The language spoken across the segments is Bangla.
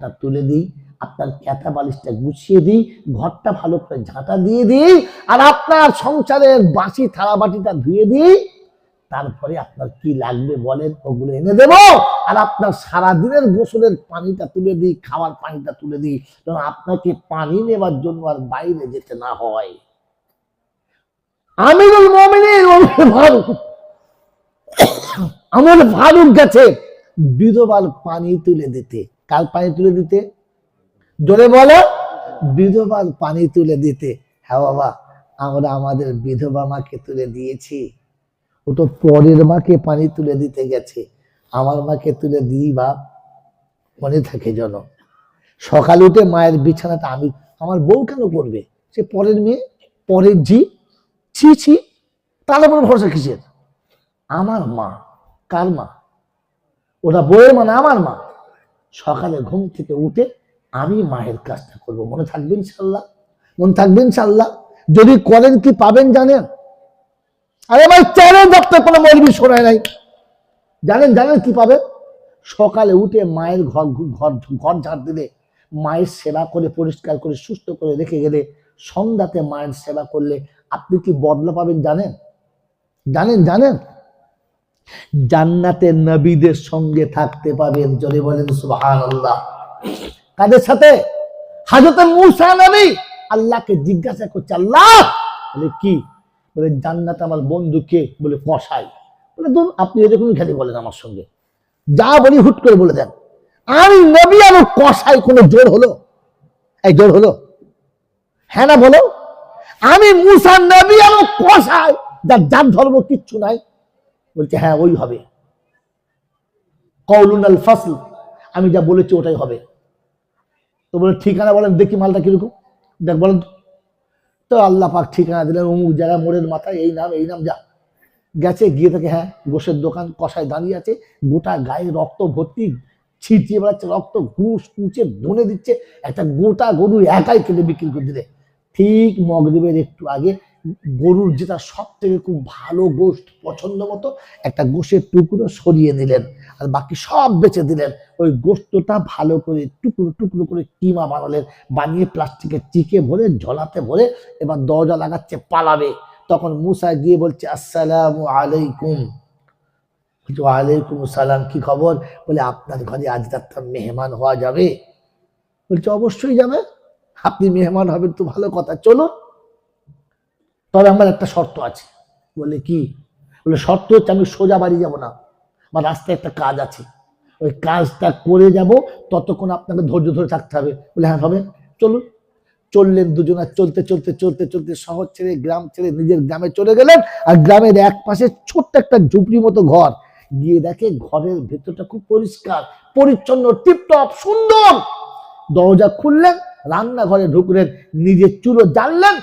তা তুলে দিই, আপনার ক্যাথা বালিশটা গুছিয়ে দিই, ঘরটা ভালো করে ঝাঁটা দিয়ে দিই, আর আপনার সংসারের বাসি থালা বাটিটা ধুয়ে দিই। তারপরে আপনার কি লাগবে বলেন, ওগুলো এনে দেব। আর আপনার সারাদিনের গোসলের পানিটা তুলে দিই, খাওয়ার পানিটা তুলে দিই, যেন আপনাকে পানি নেবার জন্য আর বাইরে যেতে না হয়। আমিরুল মমিনের ফারুক আমার ফারুক গেছে বিধবার পানি তুলে দিতে। কার পানি তুলে দিতে। জোরে বলো। বিধবার পানি তুলে দিতে। হ্যাঁ বাবা, আমরা আমাদের বিধবা মাকে তুলে দিয়েছি। ও তো পরের মাকে পানি তুলে দিতে গেছে। আমার মাকে তুলে দিই বাপ। মনে থাকে যেন। সকাল উঠে মায়ের বিছানাটা আমি, আমার বউ কেন করবে? সে পরের মেয়ে, পরের জি ছি ছি। তার উপর ভরসা কিসের? আমার মা। কার মা? ওটা বউয়ের মানে আমার মা? সকালে ঘুম থেকে উঠে আমি মায়ের কাজটা করব। মনে থাকবে ইনশাল্লাহ? মনে থাকবে ইনশাল্লাহ? যদি করেন কি পাবেন জানেন? আরে ভাই চ্যালেঞ্জ আপনার কোনো মৌলবি শোনায় নাই। জানেন জানেন কি পাবেন সকালে উঠে মায়ের ঘর ঘর ঘর ঝাড় দিলে মায়ের সেবা করে, পরিষ্কার করে, সুস্থ করে রেখে গেলে সন্ধ্যাতে মায়ের সেবা করলে আপনি কি বদলা পাবেন জানেন? জানেন জানেন? জান্নাতে নবীদের সঙ্গে থাকতে পাবেন বলেন, সুবহানাল্লাহ। কাদের সাথে? মুসা নবী। আল্লাহকে জিজ্ঞাসা করছে, আল্লাহ! বলে, কি? বলে, জান্নাত আমার বন্ধু কে? বলে বলে, ধরুন আপনি এরকমই খালি বলেন আমার সঙ্গে। যা বলি হুট করে বলে দেন। আমি নবী ও কষাই কোনো জোর হলো? এই জোর হলো? হ্যাঁ না বলো? আমি মুসা নবী ও কষাই যার যার ধর্ম কিচ্ছু নাই। বলছে হ্যাঁ ওই হবে। কৌলুন আল ফাসল, আমি যা বলেছি ওটাই হবে। তো বলে, ঠিকানা বলেন, দেখি মালটা কীরকম। দেখ, বলেন তো। আল্লাহ পাক ঠিকানা দিলেন, অমুক জায়গা মোড়ের মাথায়, এই নাম এই নাম, যা। গেছে, গিয়ে থেকে হ্যাঁ গোসের দোকান, কষায় দাঁড়িয়ে আছে, গোটা গায়ে রক্ত ভর্তি, ছিটিয়ে বেড়াচ্ছে, রক্ত ঘুষ, কুচে, ধনে দিচ্ছে, একটা গোটা গরু একাই কেটে বিক্রি করে দিলে। ঠিক মগরিবের একটু আগে গরুর যেটা সব থেকে খুব ভালো গোষ্ঠ পছন্দ মতো, একটা গোশের টুকরো সরিয়ে নিলেন আর বাকি সব বেচে দিলেন। ওই গোস্তটা ভালো করে টুকরো টুকরো করে কিমা বানালেন, বানিয়ে প্লাস্টিকের চিকে ভরে, ঝোলাতে ভরে এবার দরজা লাগাচ্ছে, পালাবে। তখন মুসা গিয়ে বলছে, আসসালাম আলাইকুম। ওয়ালাইকুম সালাম কি খবর? বলে, আপনার ঘরে আজ রাতটা মেহমান হওয়া যাবে? বলছে, অবশ্যই যাবে। আপনি মেহমান হবেন তো ভালো কথা, চলুন। তবে আমার একটা শর্ত আছে। বলে কি? বলে, শর্ত হচ্ছে আমি সোজা বাড়ি যাব না আমার রাস্তায় একটা কাজ আছে। ওই কাজটা করে যাব, ততক্ষণ আপনাকে ধৈর্য ধরে থাকতে হবে। বলে হ্যাঁ হবে চলুন। চললেন দুজনা, চলতে চলতে চলতে চলতে শহর ছেড়ে, গ্রাম ছেড়ে, নিজের গ্রামে চলে গেলেন। আর গ্রামের এক পাশে ছোট্ট একটা ঝুপড়ি মতো ঘর। গিয়ে দেখে ঘরের ভেতরটা খুব পরিষ্কার, পরিচ্ছন্ন, টিপটপ, সুন্দর। দরজা খুললেন, রান্নাঘরে ঢুকলেন, নিজের চুলো জ্বাললেন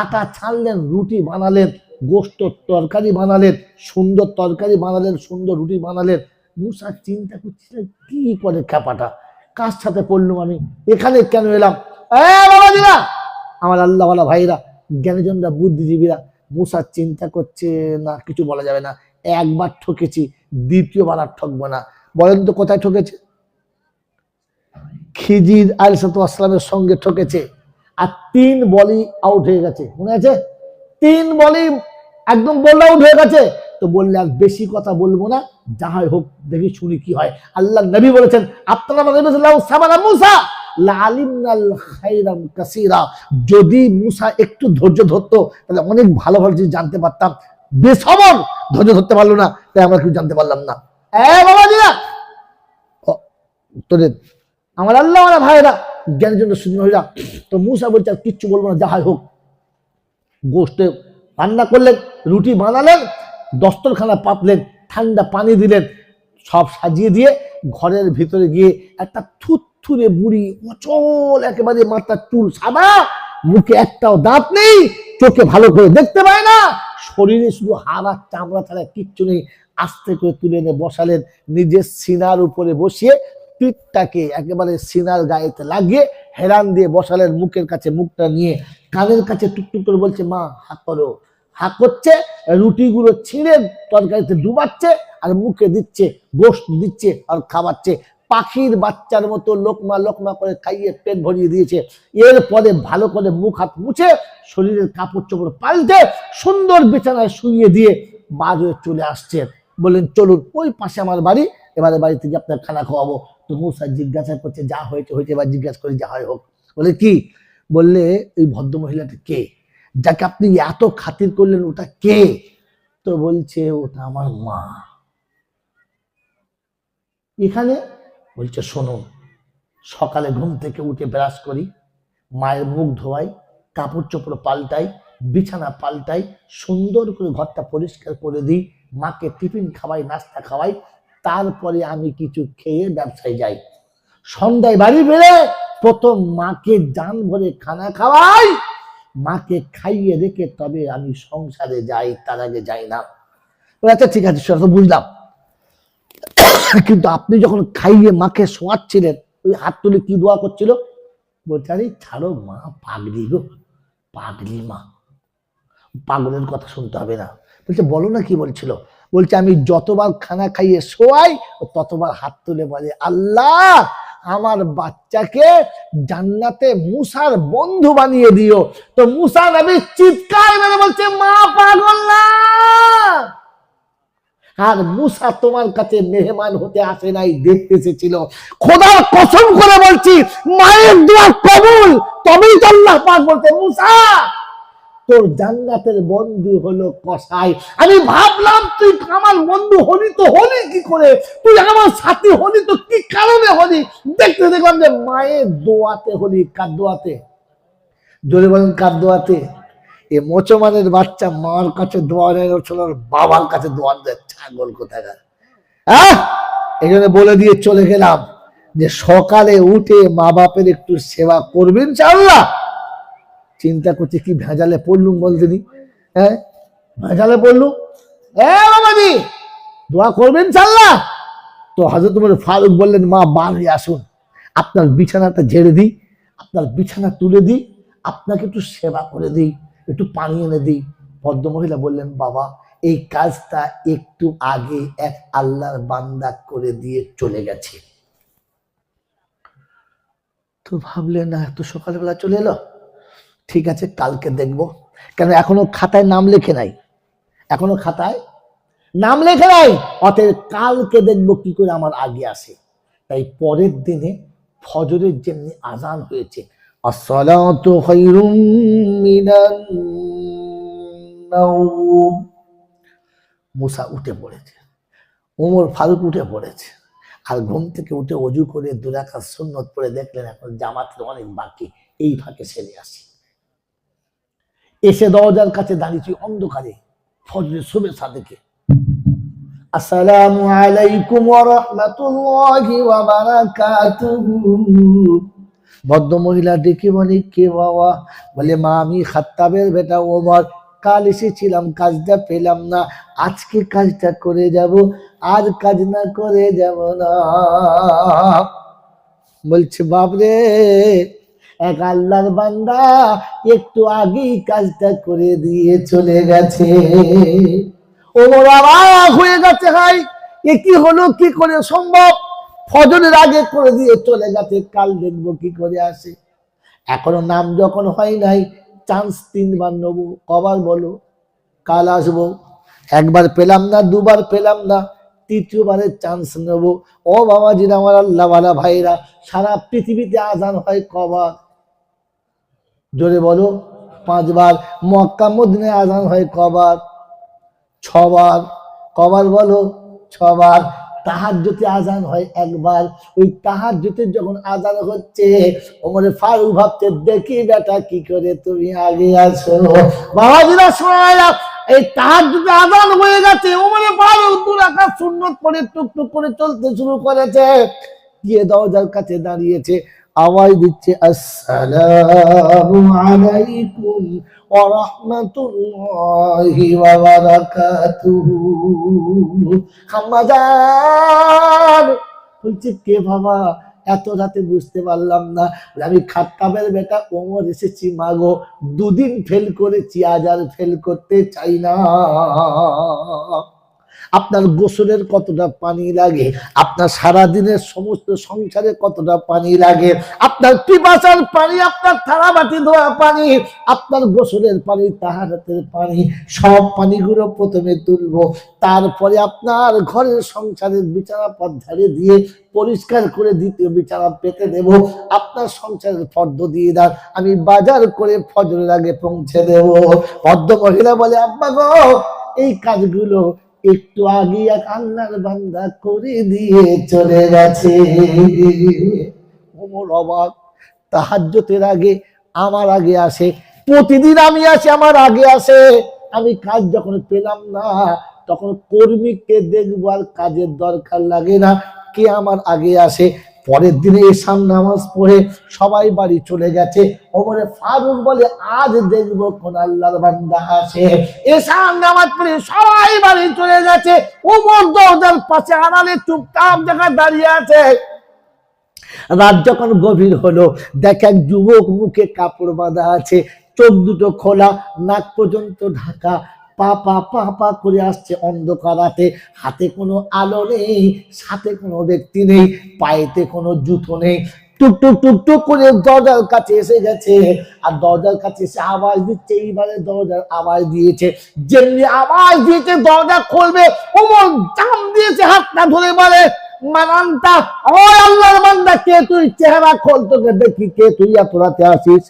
আটা ছাড়লেন, রুটি বানালেন, গোস্ত তরকারি বানালেন, সুন্দর তরকারি বানালেন, সুন্দর রুটি বানালেন। মুসা চিন্তা করছিলেন, কি করে খ্যাপাটা কার সাথে পড়লুম আমি? এখানে কেন এলাম? আমার আল্লাহওয়ালা ভাইরা, জ্ঞানীজনরা, বুদ্ধিজীবীরা, মুসা চিন্তা করছে না, কিছু বলা যাবে না। একবার ঠকেছি, দ্বিতীয়বার আর ঠকবো না। বলেন তো কোথায় ঠকেছে? খিজির আলসালামের সঙ্গে ঠকেছে। আর তিন বলই আউট হয়ে গেছে। মনে আছে? তিন বলই একদম বল আউট হয়ে গেছে। তো বললে আর বেশি কথা বলব না। যাহাই হোক, দেখি শুনি কি হয়। আল্লাহ নবী বলেছেন, আপনারা যদি মুসা একটু ধৈর্য ধরতো, তাহলে অনেক ভালো ভালো জিনিস জানতে পারতাম। বেসবর ধৈর্য ধরতে পারল না, তাই আমরা কিছু জানতে পারলাম না। এ তোদের আমার আল্লাহ ভাইরা। জ্ঞানের জন্য সুজন হইরা তো মুসা বলছে, আর কিচ্ছু বলব না যাহাই হোক। গোষ্ঠে রান্না করলেন, রুটি বানালেন, দস্তরখানা পাতলেন, ঠান্ডা পানি দিলেন, সব সাজিয়ে দিয়ে ঘরের ভিতরে গিয়ে একটা থুথুরে বুড়ি, অচল, একেবারে মাথার চুল সাদা, মুখে একটাও দাঁত নেই, চোখে ভালো করে দেখতে পায় না, শরীরে শুধু হাড়া চামড়া ছাড়া কিচ্ছু নেই, আস্তে করে তুলে এনে বসালেন, নিজের সিনার উপরে বসিয়ে পিঠটাকে একেবারে সিনার গায়েতে লাগিয়ে হেরান দিয়ে বসালেন মুখের কাছে, মুখটা নিয়ে কানের কাছে টুকটুক করে বলছে, মা, হাত করো হাত করছে রুটিগুলো ছিঁড়ে তরকারিতে ডুবাচ্ছে আর মুখে দিচ্ছে গোস্ত দিচ্ছে আর খাওয়াচ্ছে। পাখির বাচ্চার মতো লোকমা লোকমা করে খাইয়ে পেট ভরিয়ে দিয়েছে। এরপরে ভালো করে মুখ হাত মুছে শরীরের কাপড় চোপড় পাল্টে সুন্দর বিছানায় শুইয়ে দিয়ে হয়ে চলে আসছে। বললেন, চলুন, ওই পাশে আমার বাড়ি, এবারে বাড়ি থেকে আপনার খানা খাওয়াবো। তো জিজ্ঞাসা করছে, যা হয়েছে হয়েছে বা জিজ্ঞাসা করে যা হয় হোক। বলে কি? বললে, ওই ভদ্র মহিলাটা কে? যাকে আপনি এত খাতির করলেন, ওটা কে? তো বলছে, ওটা আমার মা। এখানে বলছে, শোনো, সকালে ঘুম থেকে উঠে ব্রাশ করি, মায়ের মুখ ধোয়াই, কাপড় চোপড় পাল্টাই, বিছানা পাল্টাই, সুন্দর করে ঘরটা পরিষ্কার করে দিই, মাকে টিফিন খাওয়াই, নাস্তা খাওয়াই তারপরে আমি কিছু খেয়ে ব্যবসায় যাই। সন্ধ্যায় বাড়ি ফিরে প্রথম মাকে জান ভরে খানা খাওয়াই। মাকে খাইয়ে রেখে তবে আমি সংসারে যাই, তার আগে যাই না। আচ্ছা ঠিক আছে, সেটা তো বুঝলাম। কিন্তু আপনি যখন খাইয়ে মাকে শোয়াচ্ছিলেন, ওই হাত তুলে কি দোয়া করছিল? বলছে ছাড়ো মা, পাগলি গো, পাগলি মা। পাগলের কথা শুনতে হবে না। বলছে, বলো না কি বলছিল? বলছে, আমি যতবার খানা খাইয়ে শোয়াই, ততবার হাত তুলে বলে, আল্লাহ, আমার বাচ্চাকে জান্নাতে মুসার বন্ধু বানিয়ে দিও। তো মুসা নবী চিৎকার মেরে বলছে, মা পাগল না! আর মুসা তোমার কাছে মেহমান হতে আসে নাই, দেখতে এসেছিল। খোদার কসম করে বলছি, মায়ের দোয়া কবুল, তবেই তো আল্লাহ পাক বলতে মুসা তোর জান্নাতের বন্ধু হলো কসাই। আমি ভাবলাম, তুই আমার বন্ধু হলি তো হলি কি করে? তুই আমার সাথী হলি তো কি কারণে হলি? দেখতে দেখলাম যে মায়ের দোয়াতে হলি, কার দোয়াতে? জোরে বলেন, কার দোয়াতে? এ মোচমানের বাচ্চা মার কাছে দোয়া নেয় ছিল বাবার কাছে দোয়া দেয়, ছাগল কোথায় হ্যাঁ এই বলে দিয়ে চলে গেলাম যে সকালে উঠে মা বাপের একটু সেবা করবেন চাল্লাহ চিন্তা করছে কি ভেজালে পড়লুম বলতে দি হ্যাঁ? ভেজালে পড়লুম? হ্যাঁ দোয়া করবেন চাল্লাহ তো হাজরত উমর ফারুক বললেন, মা হয়ে আসুন। আপনার বিছানাটা ঝেড়ে দিই, আপনার বিছানা তুলে দিই, আপনাকে একটু সেবা করে দিই, একটু পানি এনে দিই। ভদ্রমহিলা বললেন, বাবা, এই কাজটা একটু আগে এক আল্লাহর বান্দা করে দিয়ে চলে গেছে। তো ভাবলেন না এত সকালবেলা চলে এলো? ঠিক আছে, কালকে দেখব। কেন এখনও খাতায় নাম লেখে নাই? এখনও খাতায় নাম লেখে নাই? অতএব কালকে দেখব কি করে আমার আগে আসে। তাই পরের দিনে ফজরের যেমনি আজান হয়েছে মুসা উঠে পড়েছে ওমর ফারুক উঠে পড়েছে, আর ঘুম থেকে উঠে অজু করে দুরাকা সুন্নত পরে দেখলেন এখন জামাতের অনেক বাকি, এই ফাঁকে সেরে আসি। এসে দরজার কাছে দাঁড়িয়েছি অন্ধকারে, ফজরের শুভেচ্ছা দেখে। আসসালামু আলাইকুম ওয়া রাহমাতুল্লাহি ওয়া বারাকাতুহু। ভদ্র মহিলা ডেকে বলে, কে বাবা? বলে, মা, আমি খাত্তাবের বেটা ওমর। কাল এসেছিলাম, কাজটা পেলাম না। আজকে কাজটা করে যাব, আর কাজ না করে যাব না। বলছে, বাপরে এক আল্লাহর বান্দা একটু আগেই কাজটা করে দিয়ে চলে গেছে। ওমর আবার হয়ে গেছে, হাই, এ কি হলো? কি করে সম্ভব? ফজরের আগে করে দিয়ে চলে গেছে, কাল দেখব কি করে আসে। এখনও নাম যখন হয় নাই, চান্স তিনবার নেব, কবার বলো, কাল আসব। একবার পেলাম না, দুবার পেলাম না, তৃতীয়বারের চান্স নেব। ও বাবাজির আমার আল্লাহওয়ালা ভাইরা সারা পৃথিবীতে আজান হয় কবার? জোরে বলো, পাঁচবার, মক্কা মদিনে আজান হয় কবার? ছবার। কবার বলো, ছবার। তাহার জ্যোতি আজান হয় একবার। ওই তাহার জ্যোতির যখন আজান হচ্ছে, ওমরে ফারুক ভাবতে দেখি বেটা কি করে তুমি আগে আছো বাবাজিরা শোনা এই তাহার যদি আজান হয়ে গেছে, ওমরে ফারুক দু রাখা সুন্নত করে টুকটুক করে চলতে শুরু করেছে। গিয়ে দরজার কাছে দাঁড়িয়েছে। আওয়াজ দিচ্ছে, আসসালামু আলাইকুম ওয়া রাহমাতুল্লাহি ওয়া বারাকাতুহু। হাম্মাজান বলছে, কে বাবা? এত রাতে বুঝতে পারলাম না। আমি খাত্তাবের বেটা ওমর এসেছি, মাগো। দুদিন ফেল করেছি, আজ আর ফেল করতে চাই না। আপনার গোসলের কতটা পানি লাগে? আপনার সারাদিনের সমস্ত সংসারে কতটা পানি লাগে? আপনার পিপাসার পানি, আপনার থালা বাটি ধোয়া পানি, আপনার গোসলের পানি তাহারাতের পানি, সব পানিগুলো প্রথমে তুলবো। তারপরে আপনার ঘরের সংসারের বিছানা পথ ধারে দিয়ে পরিষ্কার করে দ্বিতীয় বিছানা পেতে দেব। আপনার সংসারের ফর্দ দিয়ে দান আমি বাজার করে ফজরের আগে পৌঁছে দেব। পদ্ম মহিলা বলে, আব্বা গো, এই কাজগুলো একটু আগে এক আল্লাহর বান্দা করে দিয়ে চলে গেছে। ওমর অবাক তাহাজ্যতের আগে আমার আগে আসে, প্রতিদিন আমি আসি, আমার আগে আসে। আমি কাজ যখন পেলাম না, তখন কর্মীকে দেখব আর কাজের দরকার লাগে না, কে আমার আগে আসে? পরের দিনে এসাম নামাজ পড়ে সবাই বাড়ি চলে গেছে। ওমরে ফারুক বলে, আজ দেখব কোন আল্লাহর বান্দা আসে এসাম নামাজ পড়ে সবাই বাড়ি চলে গেছে। ওমর দরজার পাশে আড়ালে চুপচাপ জায়গায় দাঁড়িয়ে আছে। রাত যখন গভীর হলো, দেখ এক যুবক মুখে কাপড় বাঁধা আছে, চোখ দুটো খোলা, নাক পর্যন্ত ঢাকা। পা পা পা পা করে আসছে অন্ধকারাতে হাতে কোনো আলো নেই, সাথে কোনো ব্যক্তি নেই, পায়েতে কোনো জুতো নেই। টুক টুক টুক টুক করে দরজার কাছে এসে গেছে। আর দরজার কাছে এসে আওয়াজ দিচ্ছে, এইবারে দরজার আওয়াজ দিয়েছে। যেমনি আওয়াজ দিয়েছে, দরজা খুলবে ওমর জাম দিয়েছে, হাতটা ধরে বলে, মানান্তা ও আল্লাহর কে তুই? চেহারা খোল, তোকে দেখি, কে তুই? এত রাতে আসিস?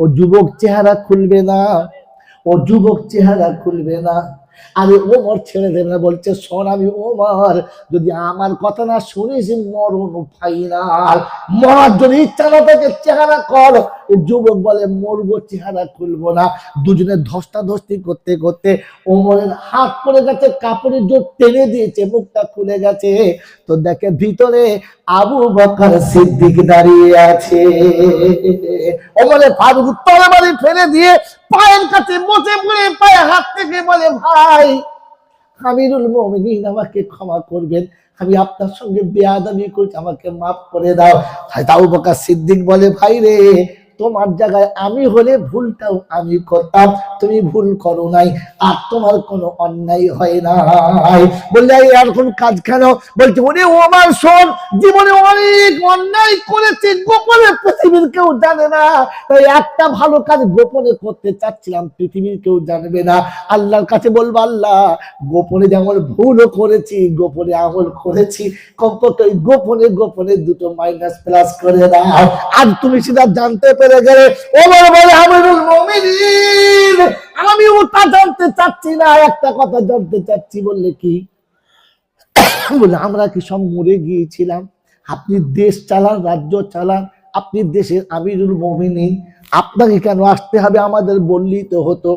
ও যুবক, চেহারা খুলবে না। ও যুবক চেহারা খুলবে না। আরে ওমর ছেড়ে দেবে না, বলছে, শোন, আমি ওমর, যদি আমার কথা না শুনিস, মরণ ফাইনাল মরার যদি ইচ্ছা না থাকে, চেহারা কর। যুবক বলে, মরবো, চেহারা খুলবো না। দুজনে ধস্তা ধস্তি করতে করতে ওমরের হাত পড়ে গেছে, কাপড়ের জোর টেনে দিয়েছে, মুখটা খুলে গেছে। তো দেখে ভিতরে আবু বকর সিদ্দিক দাঁড়িয়ে আছে। ওমরে ফারুক তরবারি ফেলে দিয়ে পায়ের কাছে বসে পড়ে পায়ে হাত থেকে বলে, ভাই আমিরুল মমিন আমাকে ক্ষমা করবেন। আমি আপনার সঙ্গে বেয়াদামি করছি, আমাকে মাফ করে দাও। তাও বকা সিদ্দিক বলে, ভাই রে তোমার জায়গায় আমি হলে ভুলটাও আমি করতাম। তুমি ভুল করো নাই, আর তোমার কোনো অন্যায় হয় নাই। বললে এরকম কাজ কেন? বলছে উনি আমার শোন, জীবনে অনেক অন্যায় করেছে, গোপনে পৃথিবীর কেউ জানে না। তাই একটা ভালো কাজ গোপনে করতে চাচ্ছিলাম, পৃথিবীর কেউ জানবে না। আল্লাহর কাছে বলব, আল্লাহ, গোপনে যেমন ভুলও করেছি, গোপনে আমল করেছি, কমপক্ষে গোপনে গোপনে দুটো মাইনাস প্লাস করে দাও। আর তুমি সেটা জানতে পেরে গেলে, ওমর বলে আমিরুল মুমিনিন, আমি ওটা জানতে চাচ্ছি না, একটা কথা জানতে চাচ্ছি। বললে কি? বলে, আমরা কি সব মরে গিয়েছিলাম? আপনি দেশ চালান, রাজ্য চালান, আপনি দেশের আমিরুল মমিনী আপনাকে কেন আসতে হবে? আমাদের বললেই তো হতো।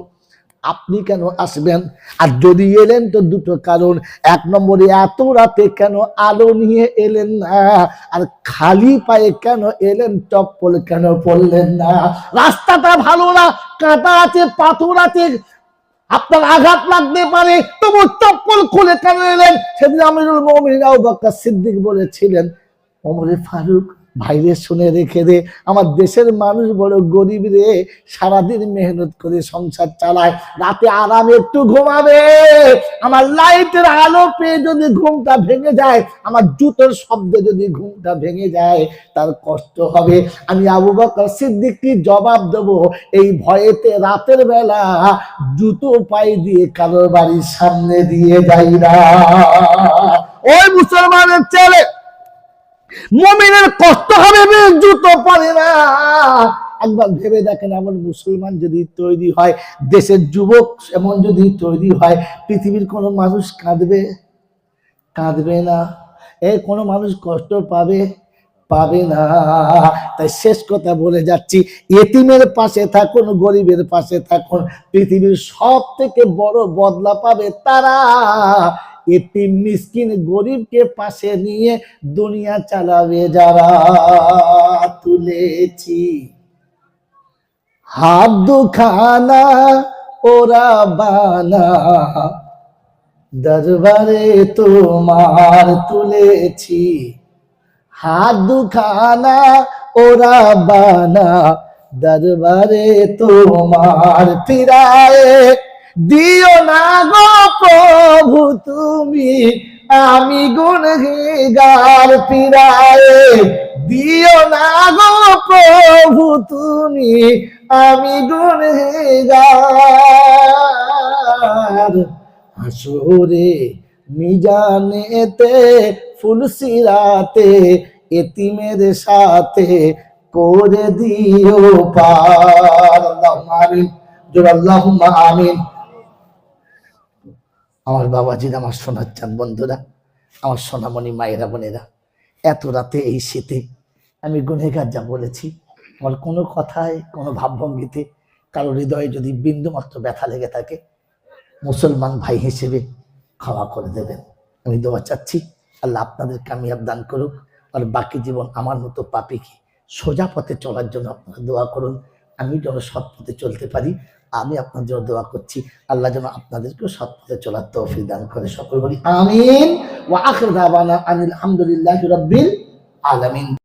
আপনি কেন আসবেন? আর যদি এলেন তো দুটো কারণ। এক নম্বরে এত রাতে কেন আলো নিয়ে এলেন না? আর খালি পায়ে কেন এলেন? চপ্পল কেন পড়লেন না? রাস্তাটা ভালো না, কাঁটা আছে, পাথর আছে। আপনার আঘাত লাগতে পারে, তবু চপ্পল খুলে কেন এলেন? সেদিন আমিরুল বাক্কা সিদ্দিক বলেছিলেন অমরে ফারুক ভাইরে শুনে রেখে দে। আমার দেশের মানুষ বড় গরিব রে, সারাদিন মেহনত করে সংসার চালায়। রাতে আরামে একটু ঘুমাবে। আমার লাইটের আলো পেয়ে যদি ঘুমটা ভেঙে যায়, আমার জুতোর শব্দে যদি ঘুমটা ভেঙে যায়, তার কষ্ট হবে। আমি আবু বকর সিদ্দিক কি জবাব দেব, এই ভয়েতে রাতের বেলা জুতো পায়ে দিয়ে কারোর বাড়ির সামনে দিয়ে যাই না। ওই মুসলমানের ছেলে মমিনের কষ্ট হবে জুতো পরে না। একবার ভেবে দেখেন, এমন মুসলমান যদি তৈরি হয়, দেশের যুবক এমন যদি তৈরি হয়, পৃথিবীর কোনো মানুষ কাঁদবে? কাঁদবে না। এ কোনো মানুষ কষ্ট পাবে? পাবে না। তাই শেষ কথা বলে যাচ্ছি, এতিমের পাশে থাকুন, গরিবের পাশে থাকুন। পৃথিবীর সব থেকে বড় বদলা পাবে তারা। এতিম মিসকিন গরিবকে পাশে নিয়ে দুনিয়া চালাবে যারা তুলেছি। হাত দুখানা ওরা বানা, দরবারে তোমার তুলেছি। হাত দুখানা ওরা বানা, দরবারে তোমার ফিরায়ে দিও না গো প্রভু তুমি, আমি গুণগার পিরায়ে দিও না গো প্রভু তুমি, আমি গুণগার। হাসুরে মিজানেতে, ফুলসিরাতে, এতিমের সাথে করে দিও পার। আল্লাহুম্মা আমিন। জোর আল্লাহুম্মা আমিন। আমার বাবাজির আমার সোনার চান বন্ধুরা, আমার সোনামণি, মায়েরা, বোনেরা, এত রাতে এই শীতে আমি গুনেগার যা বলেছি, আমার কোনো কথায়, কোনো ভাবভঙ্গিতে কারও হৃদয়ে যদি বিন্দুমাত্র ব্যথা লেগে থাকে, মুসলমান ভাই হিসেবে ক্ষমা করে দেবেন। আমি দোয়া চাচ্ছি, আল্লাহ আপনাদের কামিয়াব দান করুক, আর বাকি জীবন আমার মতো পাপিকে সোজা পথে চলার জন্য আপনারা দোয়া করুন, আমি যেন সৎ পথে চলতে পারি। আমি আপনার জন্য দোয়া করছি। আল্লাহ যেন আপনাদেরকেও পথে চলার তৌফিক দান করে। সকল বলি, আমিন। ওয়া আখির দাওয়ানা আনিল হামদুলিল্লাহি রাব্বিল আলামিন।